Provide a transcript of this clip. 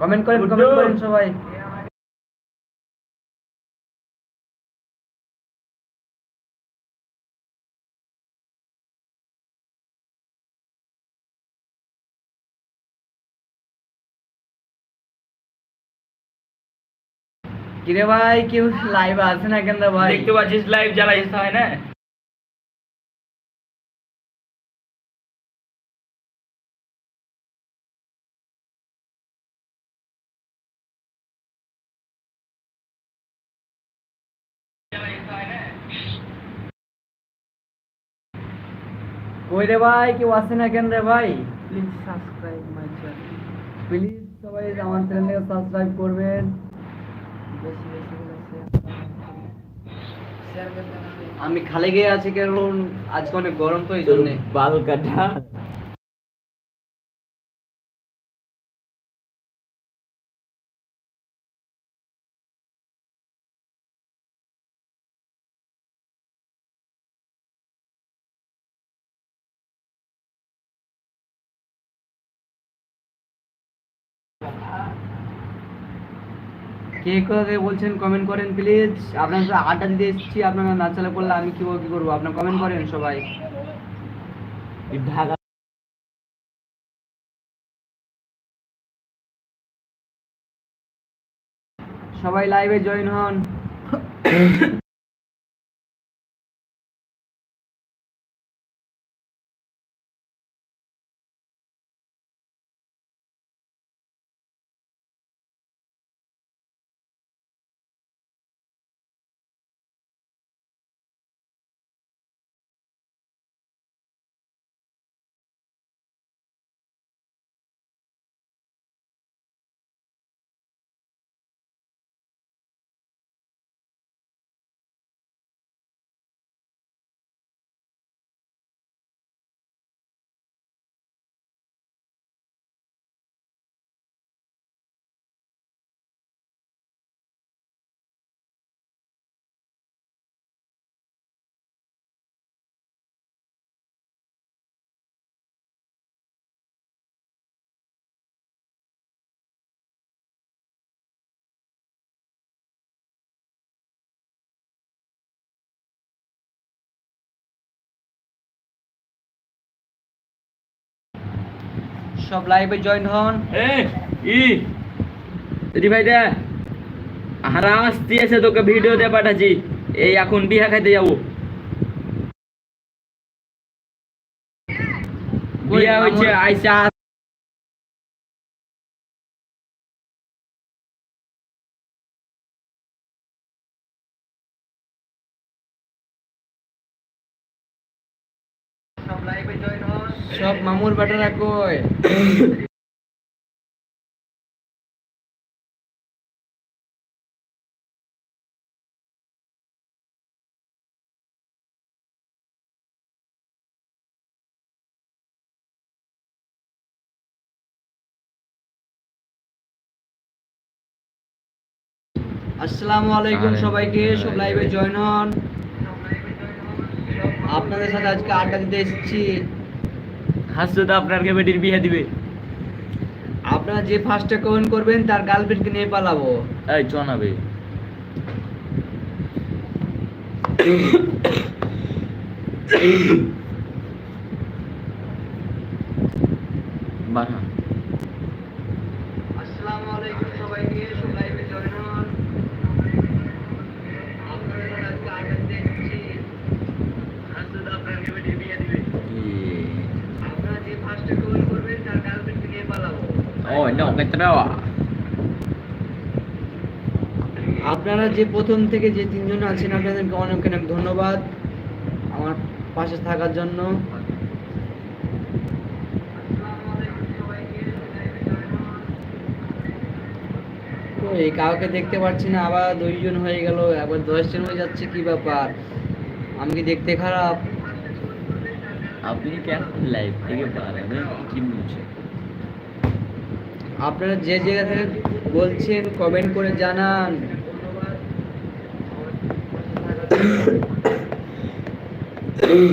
Comment করেন Guddu. Comment করেন সবাই। কিরে ভাই কেউ লাইভ আছে না কেন রে ভাই? দেখতে পাচ্ছিস লাইভ জ্বালাই হয় না? কই রে ভাই কেউ আসে না কেন রে ভাই? Please subscribe my channel please সবাই আমার চ্যানেলকে সাবস্ক্রাইব করবেন। বেশি বেশি করে শেয়ার করবেন। আমি খালি গিয়ে আছি কারণ আজকে অনেক গরম তো এই জন্য। বাল কাটা। কে করে বলছেন কমেন্ট করেন প্লিজ আপনার সাথে আড্ডা দিতে এসেছি আপনারা না চালে করলে আমি কি কি করব? আপনার কমেন্ট করেন সবাই। সবাই লাইভে জয়েন হন। সব লাইভে জয়েন হন। ই। রি ভাই দে। হারা আসতে এসে তোকে ভিডিও দিয়ে পাঠাচ্ছি। এই এখন বিহা খাইতে যাব। বিয়া হচ্ছে আইসা। সব লাইভে জয়েন হন। সব মামুর বেটারা কই? আসসালামু আলাইকুম সবাইকে সব লাইভে জয়েন হন। আপনাদের সাথে আজকে আড্ডা দিতে এসেছি। হাসুদ আপনার কে বেটির বিয়ে দিবে। আপনারা যে ফার্স্টে কমেন্ট করবেন তার গার্লফ্রেন্ডকে নিয়ে পালাবো। এই জনাবে। বাড়া আসসালামু আলাইকুম সবাইকে সব লাইভে জয়েন হন আপনাদের সাথে আজকে আড্ডা দিতে এসেছি হাসুদ আপনার বেটির বিয়ে দিবে আপনারা যে ফার্স্টে কমেন্ট করবেন তার গার্লফ্রেন্ডকে নিয়ে পালাবো আপনারা যে প্রথম থেকে যে তিনজন আছেন আপনাদেরকে অনেক অনেক ধন্যবাদ আমার পাশে থাকার জন্য। এই কাউকে দেখতে পাচ্ছি না আবার দুইজন হয়ে গেল আবার দশজন হয়ে যাচ্ছে কি ব্যাপার? আমি কি দেখতে খারাপ? আপনি কেন লাইভ থেকে পারেন? কি বলছে? আপনারা যে জায়গা থেকে বলছেন কমেন্ট করে জানান। ওই